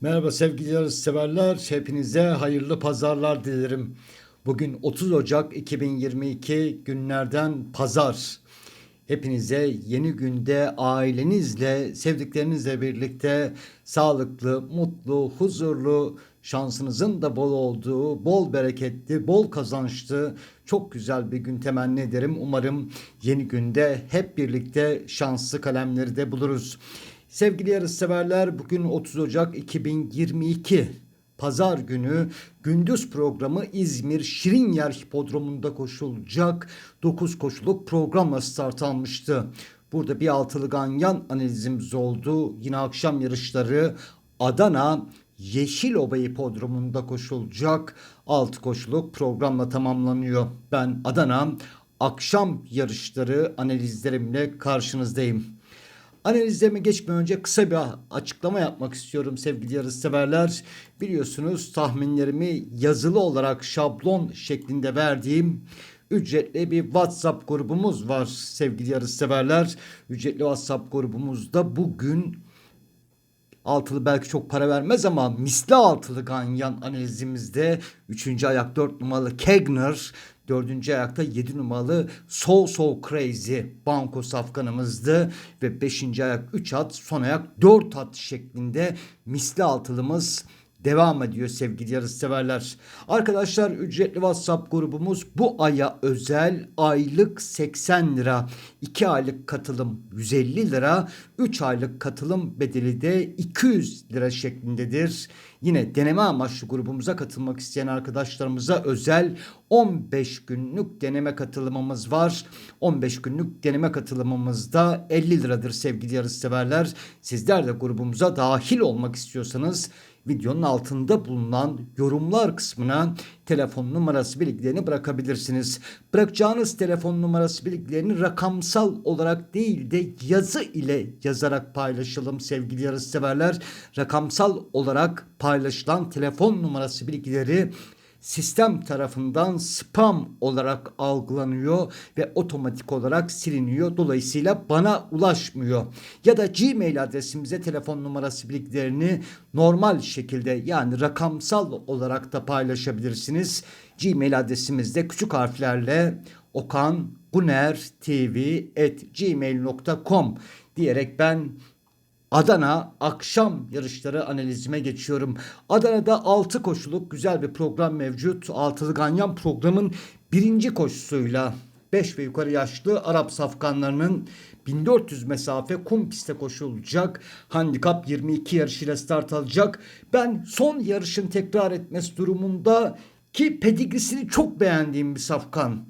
Merhaba sevgili yarışseverler. Hepinize hayırlı pazarlar dilerim. Bugün 30 Ocak 2022 günlerden pazar. Hepinize yeni günde ailenizle, sevdiklerinizle birlikte sağlıklı, mutlu, huzurlu, şansınızın da bol olduğu, bol bereketli, bol kazançlı, çok güzel bir gün temenni ederim. Umarım yeni günde hep birlikte şanslı kalemleri de buluruz. Sevgili yarışseverler bugün 30 Ocak 2022 Pazar günü gündüz programı İzmir Şirinyer Hipodromu'nda koşulacak 9 koşuluk programla start almıştı. Burada bir altılı ganyan analizimiz oldu. Yine akşam yarışları Adana Yeşilova Hipodromu'nda koşulacak 6 koşuluk programla tamamlanıyor. Ben Adana akşam yarışları analizlerimle karşınızdayım. Analizlerime geçmeden önce kısa bir açıklama yapmak istiyorum sevgili yarışseverler. Biliyorsunuz tahminlerimi yazılı olarak şablon şeklinde verdiğim ücretli bir WhatsApp grubumuz var sevgili yarışseverler. Ücretli WhatsApp grubumuzda bugün altılı belki çok para vermez ama misli altılı ganyan analizimizde 3. ayak 4 numaralı Kegner, 4. ayakta 7 numaralı So So Crazy banko safkanımızdı ve 5. ayak 3 at son ayak 4 at şeklinde misli altılımız devam ediyor sevgili yarışseverler. Arkadaşlar ücretli WhatsApp grubumuz bu aya özel aylık 80 lira, 2 aylık katılım 150 lira, 3 aylık katılım bedeli de 200 lira şeklindedir. Yine deneme amaçlı grubumuza katılmak isteyen arkadaşlarımıza özel 15 günlük deneme katılımımız var. 15 günlük deneme katılımımızda 50 liradır sevgili yarışseverler. Sizler de grubumuza dahil olmak istiyorsanız videonun altında bulunan yorumlar kısmına telefon numarası bilgilerini bırakabilirsiniz. Bırakacağınız telefon numarası bilgilerini rakamsal olarak değil de yazı ile yazarak paylaşalım sevgili yarışseverler. Rakamsal olarak paylaşılan telefon numarası bilgileri sistem tarafından spam olarak algılanıyor ve otomatik olarak siliniyor. Dolayısıyla bana ulaşmıyor. Ya da Gmail adresimize telefon numarası bilgilerini normal şekilde yani rakamsal olarak da paylaşabilirsiniz. Gmail adresimizde küçük harflerle okan guner tv at gmail.com diyerek ben Adana akşam yarışları analizime geçiyorum. Adana'da 6 koşuluk güzel bir program mevcut. Altılı Ganyan programın birinci koşusuyla 5 ve yukarı yaşlı Arap safkanlarının 1400 mesafe kum pistte koşulacak. Handikap 22 yarışıyla start alacak. Ben son yarışın tekrar etmesi durumunda ki pedigrisini çok beğendiğim bir safkan.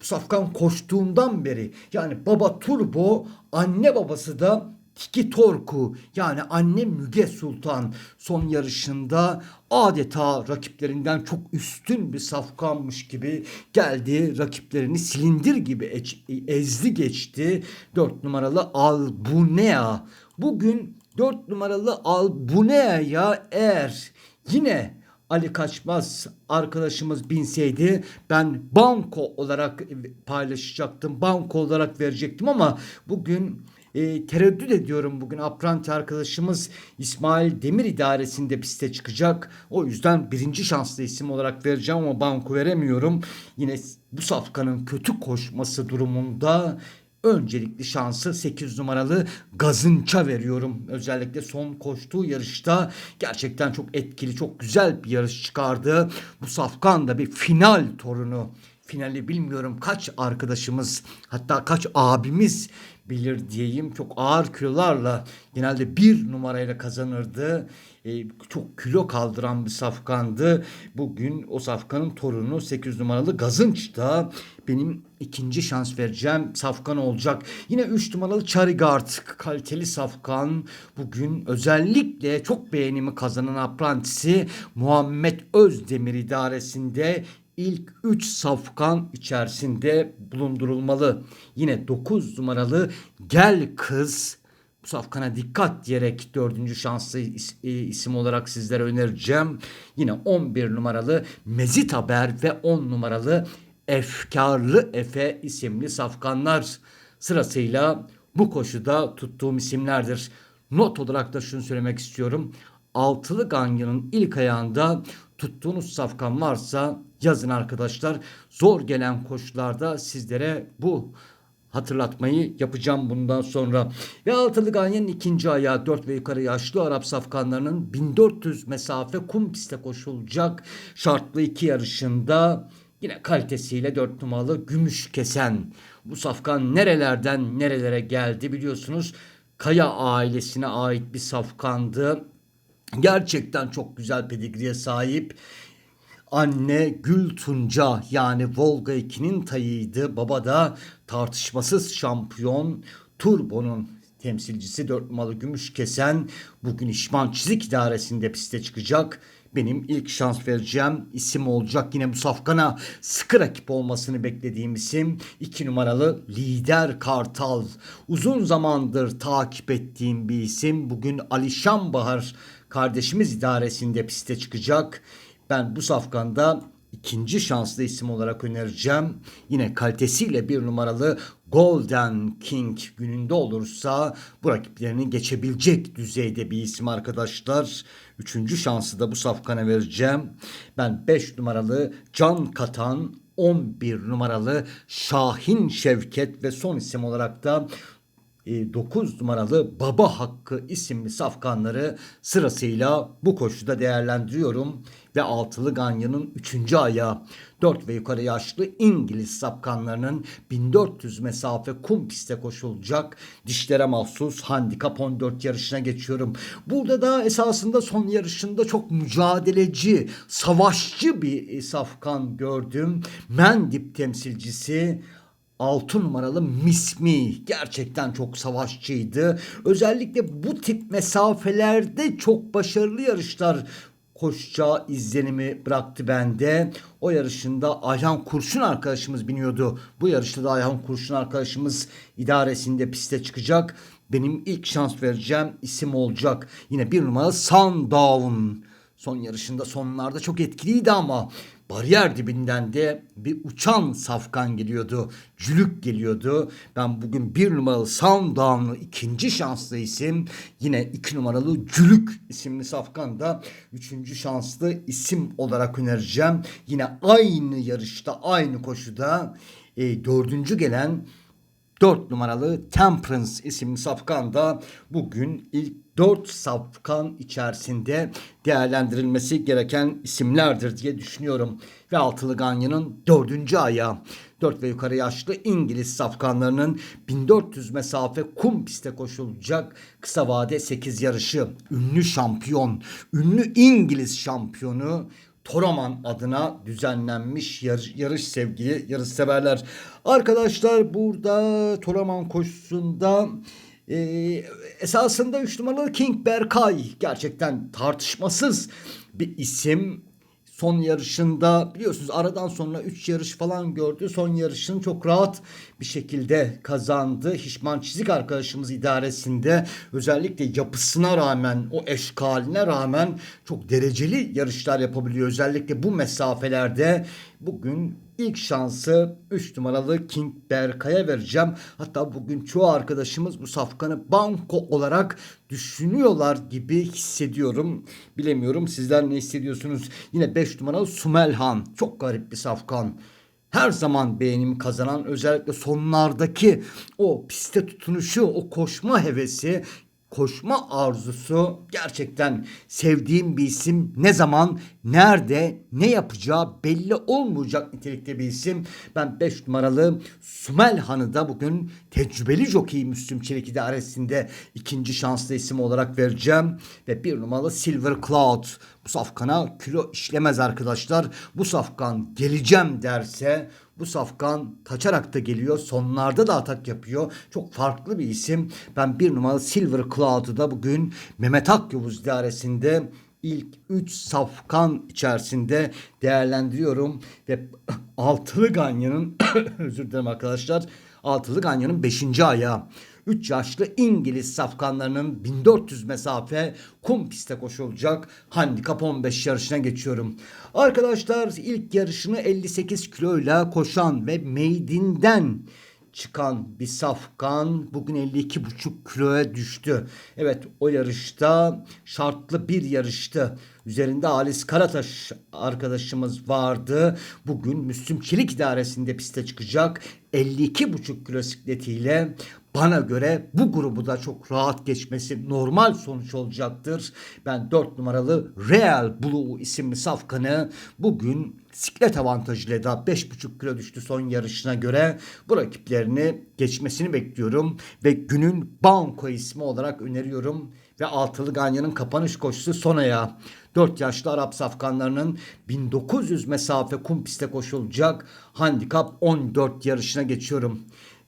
Bu safkan koştuğundan beri yani baba Turbo anne babası da Tiki Torku yani anne Müge Sultan son yarışında adeta rakiplerinden çok üstün bir safkanmış gibi geldi. Rakiplerini silindir gibi ezdi geçti. 4 numaralı Albunea. Bugün 4 numaralı Albunea'ya eğer yine Ali Kaçmaz arkadaşımız binseydi ben banko olarak paylaşacaktım. Banko olarak verecektim ama bugün e, tereddüt ediyorum bugün apranti arkadaşımız İsmail Demir idaresinde piste çıkacak. O yüzden birinci şanslı isim olarak vereceğim ama banko veremiyorum. Yine bu safkanın kötü koşması durumunda öncelikli şansı 8 numaralı Gazınça veriyorum. Özellikle son koştuğu yarışta gerçekten çok etkili, çok güzel bir yarış çıkardı. Bu safkan da bir final torunu finali bilmiyorum kaç arkadaşımız hatta kaç abimiz bilir diyeyim. Çok ağır kilolarla genelde bir numarayla kazanırdı. E, çok kilo kaldıran bir safkandı. Bugün o safkanın torunu 8 numaralı Gazınç da benim ikinci şans vereceğim safkan olacak. Yine 3 numaralı Charigard kaliteli safkan. Bugün özellikle çok beğenimi kazanan aprantisi Muhammed Özdemir idaresinde ilk 3 safkan içerisinde bulundurulmalı. Yine 9 numaralı Gel Kız bu safkana dikkat diyerek dördüncü şanslı e, isim olarak sizlere önereceğim. Yine 11 numaralı Mezit Haber ve 10 numaralı Efkarlı Efe isimli safkanlar sırasıyla bu koşuda tuttuğum isimlerdir. Not olarak da şunu söylemek istiyorum. altılı ganyanın ilk ayağında tuttuğunuz safkan varsa yazın arkadaşlar. Zor gelen koşularda sizlere bu hatırlatmayı yapacağım bundan sonra. Ve altılı ganyanın ikinci ayağı 4 ve yukarı yaşlı Arap safkanlarının 1400 mesafe kum piste koşulacak şartlı iki yarışında yine kalitesiyle 4 numaralı gümüş kesen. Bu safkan nerelerden nerelere geldi biliyorsunuz. Kaya ailesine ait bir safkandı. Gerçekten çok güzel pedigriye sahip. Anne Gül Tunca yani Volga 2'nin tayıydı. Baba da tartışmasız şampiyon Turbo'nun temsilcisi 4 numaralı gümüş kesen bugün İşman Çizik İdaresi'nde piste çıkacak. Benim ilk şans vereceğim isim olacak. Yine bu safkana sıkı rakip olmasını beklediğim isim 2 numaralı Lider Kartal. Uzun zamandır takip ettiğim bir isim. Bugün Alişan Bahar kardeşimiz idaresinde piste çıkacak. Ben bu safkanda ikinci şanslı isim olarak önereceğim. Yine kalitesiyle bir numaralı Golden King gününde olursa bu rakiplerini geçebilecek düzeyde bir isim arkadaşlar. Üçüncü şansı da bu safkana vereceğim. Ben 5 numaralı Can Katan 11 numaralı Şahin Şevket ve son isim olarak da 9 numaralı Baba Hakkı isimli safkanları sırasıyla bu koşuda değerlendiriyorum. Ve altılı ganyanın 3. ayağı 4 ve yukarı yaşlı İngiliz safkanlarının 1400 mesafe kum piste koşulacak dişlere mahsus handikap 14 yarışına geçiyorum. Burada da esasında son yarışında çok mücadeleci, savaşçı bir safkan gördüm. Mendip temsilcisi 6 numaralı Mismi gerçekten çok savaşçıydı. Özellikle bu tip mesafelerde çok başarılı yarışlar koşacağı izlenimi bıraktı bende. O yarışında Ayhan Kurşun arkadaşımız biniyordu. Bu yarışta da Ayhan Kurşun arkadaşımız idaresinde piste çıkacak. Benim ilk şans vereceğim isim olacak. Yine bir numaralı Sundown. Son yarışında sonlarda çok etkiliydi ama bariyer dibinden de bir uçan safkan geliyordu. Cülük geliyordu. Ben bugün bir numaralı Sundown'lu ikinci şanslı isim. Yine iki numaralı Cülük isimli safkan da üçüncü şanslı isim olarak önereceğim. Yine aynı yarışta aynı koşuda e, dördüncü gelen 4 numaralı Temperance isimli safkan da bugün ilk 4 safkan içerisinde değerlendirilmesi gereken isimlerdir diye düşünüyorum. Ve Altılı Ganyan'ın 4. ayağı 4 ve yukarı yaşlı İngiliz safkanlarının 1400 mesafe kum piste koşulacak kısa vade 8 yarışı. Ünlü şampiyon, ünlü İngiliz şampiyonu Toraman adına düzenlenmiş yarış, yarış sevgili yarış severler. Arkadaşlar burada Toraman koşusunda e, esasında 3 numaralı King Berkay gerçekten tartışmasız bir isim son yarışında biliyorsunuz aradan sonra 3 yarış falan gördü. Son yarışını çok rahat bir şekilde kazandı. Hişman Çizik arkadaşımız idaresinde özellikle yapısına rağmen o eşkaline rağmen çok dereceli yarışlar yapabiliyor. Özellikle bu mesafelerde bugün ilk şansı 3 numaralı King Berkay'a vereceğim. Hatta bugün çoğu arkadaşımız bu safkanı banko olarak düşünüyorlar gibi hissediyorum. Bilemiyorum sizler ne hissediyorsunuz? Yine 5 numaralı Sumelhan. Çok garip bir safkan her zaman beğenimi kazanan özellikle sonlardaki o piste tutunuşu, o koşma hevesi koşma arzusu gerçekten sevdiğim bir isim. Ne zaman, nerede, ne yapacağı belli olmayacak nitelikte bir isim. Ben 5 numaralı Sumel Han'ı da bugün tecrübeli jockey Müslüm Çelik idaresinde ikinci şanslı isim olarak vereceğim. Ve bir numaralı Silver Cloud. Bu safkana kilo işlemez arkadaşlar. Bu safkan geleceğim derse bu safkan kaçarak da geliyor. Sonlarda da atak yapıyor. Çok farklı bir isim. Ben bir numaralı Silver Cloud'u da bugün Mehmet Akyavuz idaresinde ilk 3 safkan içerisinde değerlendiriyorum. Ve altılı ganyanın özür dilerim arkadaşlar. Altılı ganyanın 5. ayağı. 3 yaşlı İngiliz safkanlarının 1400 mesafe kum piste koşulacak handikap 15 yarışına geçiyorum. Arkadaşlar ilk yarışını 58 kiloyla koşan ve meydinden çıkan bir safkan bugün 52,5 kiloya düştü. Evet o yarışta şartlı bir yarıştı. Üzerinde Halis Karataş arkadaşımız vardı. Bugün Müslüm Çelik idaresinde piste çıkacak. 52,5 kilo sikletiyle bana göre bu grubu da çok rahat geçmesi normal sonuç olacaktır. Ben 4 numaralı Real Blue isimli safkanı bugün siklet avantajıyla da 5,5 kilo düştü son yarışına göre. Bu rakiplerini geçmesini bekliyorum ve günün banko ismi olarak öneriyorum ve altılı ganyanın kapanış koşusu Sona'ya. 4 yaşlı Arap safkanlarının 1900 mesafe kum piste koşulacak handikap 14 yarışına geçiyorum.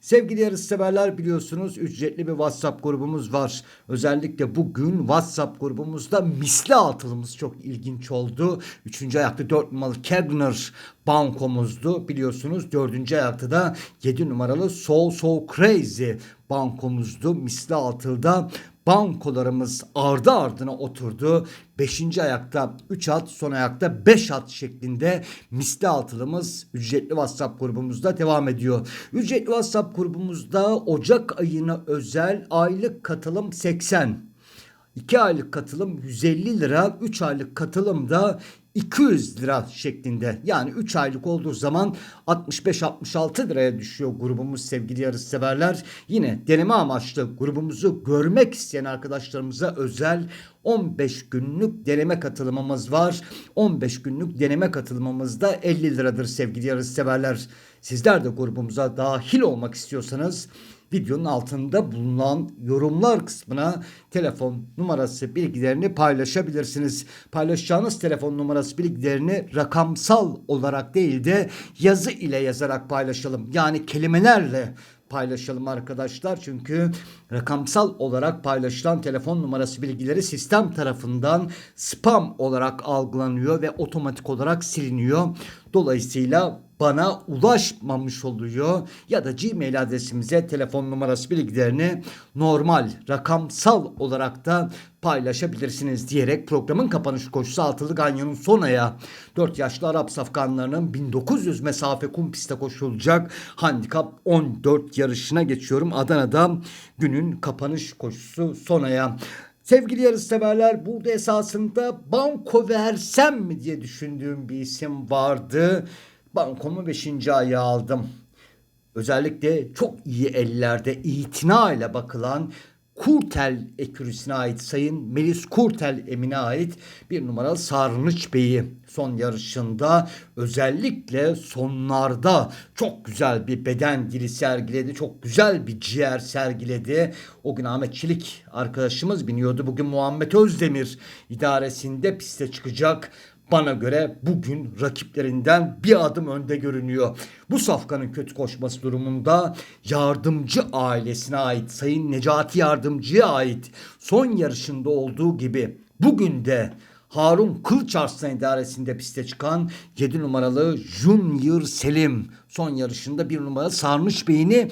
Sevgili yarış severler biliyorsunuz ücretli bir WhatsApp grubumuz var. Özellikle bugün WhatsApp grubumuzda misli atılımız çok ilginç oldu. Üçüncü ayakta 4 numaralı Kegner bankomuzdu. Biliyorsunuz dördüncü ayakta da 7 numaralı Soul So Crazy bankomuzdu. Misli atılda bankolarımız ardı ardına oturdu. Beşinci ayakta 3 at, son ayakta 5 at şeklinde misli altılımız ücretli WhatsApp grubumuzda devam ediyor. Ücretli WhatsApp grubumuzda Ocak ayına özel aylık katılım 80. 2 aylık katılım 150 lira, 3 aylık katılım da 200 lira şeklinde. Yani 3 aylık olduğu zaman 65-66 liraya düşüyor grubumuz sevgili yarışseverler. Yine deneme amaçlı grubumuzu görmek isteyen arkadaşlarımıza özel 15 günlük deneme katılımımız var. 15 günlük deneme katılımımız da 50 liradır sevgili yarışseverler. Sizler de grubumuza dahil olmak istiyorsanız videonun altında bulunan yorumlar kısmına telefon numarası bilgilerini paylaşabilirsiniz. Paylaşacağınız telefon numarası bilgilerini rakamsal olarak değil de yazı ile yazarak paylaşalım. Yani kelimelerle paylaşalım arkadaşlar. Çünkü rakamsal olarak paylaşılan telefon numarası bilgileri sistem tarafından spam olarak algılanıyor ve otomatik olarak siliniyor. Dolayısıyla bana ulaşmamış oluyor ya da Gmail adresimize telefon numarası bilgilerini normal rakamsal olarak da paylaşabilirsiniz diyerek programın kapanış koşusu altılı ganyanın son aya 4 yaşlı Arap safkanlarının 1900 mesafe kum piste koşulacak handikap 14 yarışına geçiyorum. Adana'da günün kapanış koşusu son aya. Sevgili yarışseverler burada esasında banko versem mi diye düşündüğüm bir isim vardı. Bankomu 5. aya aldım. Özellikle çok iyi ellerde itina ile bakılan Kurtel ekürüsüne ait Sayın Melis Kurtel Emin'e ait bir numaralı Sarnıç Bey'i son yarışında özellikle sonlarda çok güzel bir beden dili sergiledi. Çok güzel bir ciğer sergiledi. O gün Ahmet Çelik arkadaşımız biniyordu. Bugün Muhammed Özdemir idaresinde piste çıkacak bana göre bugün rakiplerinden bir adım önde görünüyor. Bu safkanın kötü koşması durumunda yardımcı ailesine ait Sayın Necati Yardımcı'ya ait son yarışında olduğu gibi bugün de Harun Kılıç Arslan idaresinde piste çıkan 7 numaralı Junior Selim son yarışında bir numaralı Sarmış Bey'ini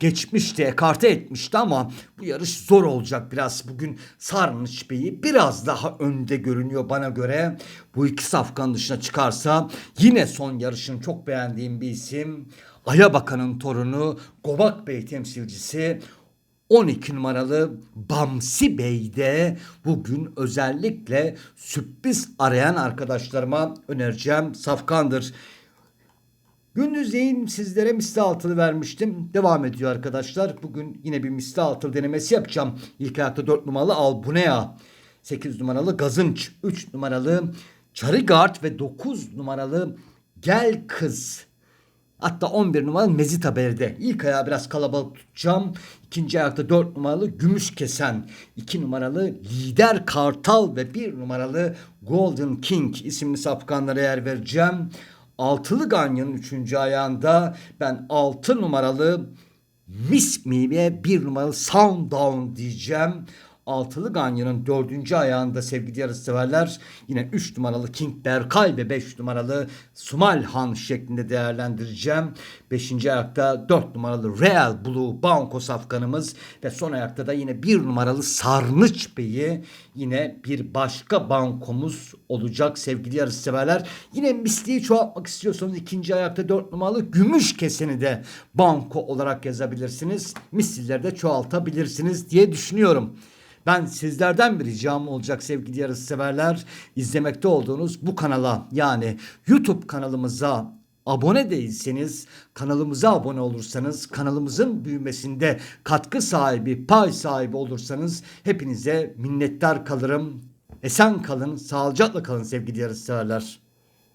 geçmişti, ekarte etmişti ama bu yarış zor olacak biraz. Bugün Sarnıç Bey'i biraz daha önde görünüyor bana göre. Bu iki safkan dışına çıkarsa yine son yarışını çok beğendiğim bir isim. Aya Bakan'ın torunu Gobak Bey temsilcisi 12 numaralı Bamsi Bey de bugün özellikle sürpriz arayan arkadaşlarıma önereceğim safkandır. Gündüzleyin sizlere misli altılı vermiştim. Devam ediyor arkadaşlar. Bugün yine bir misli altılı denemesi yapacağım. İlk ayakta 4 numaralı Albunea. 8 numaralı Gazınç. 3 numaralı Charigard ve 9 numaralı Gel Kız. Hatta 11 numaralı Mezit Haber'de. İlk ayağı biraz kalabalık tutacağım. İkinci ayakta 4 numaralı Gümüş Kesen. 2 numaralı Lider Kartal ve 1 numaralı Golden King isimli sapkanlara yer vereceğim. Altılı Ganyan'ın üçüncü ayağında ben altı numaralı Me ve bir numaralı Sound Down diyeceğim. Altılı ganyanın dördüncü ayağında sevgili yarışseverler yine 3 numaralı King Berkay ve 5 numaralı Sumal Han şeklinde değerlendireceğim. 5. ayakta 4 numaralı Real Blue Banko safkanımız ve son ayakta da yine 1 numaralı Sarnıç Bey'i yine bir başka bankomuz olacak sevgili yarışseverler. Yine misliği çoğaltmak istiyorsanız ikinci ayakta 4 numaralı Gümüş Keseni de banko olarak yazabilirsiniz. Misilleri de çoğaltabilirsiniz diye düşünüyorum. Ben sizlerden bir ricam olacak sevgili yarışseverler. izlemekte olduğunuz bu kanala yani YouTube kanalımıza abone değilseniz, kanalımıza abone olursanız, kanalımızın büyümesinde katkı sahibi, pay sahibi olursanız hepinize minnettar kalırım. Esen kalın, sağlıcakla kalın sevgili yarışseverler.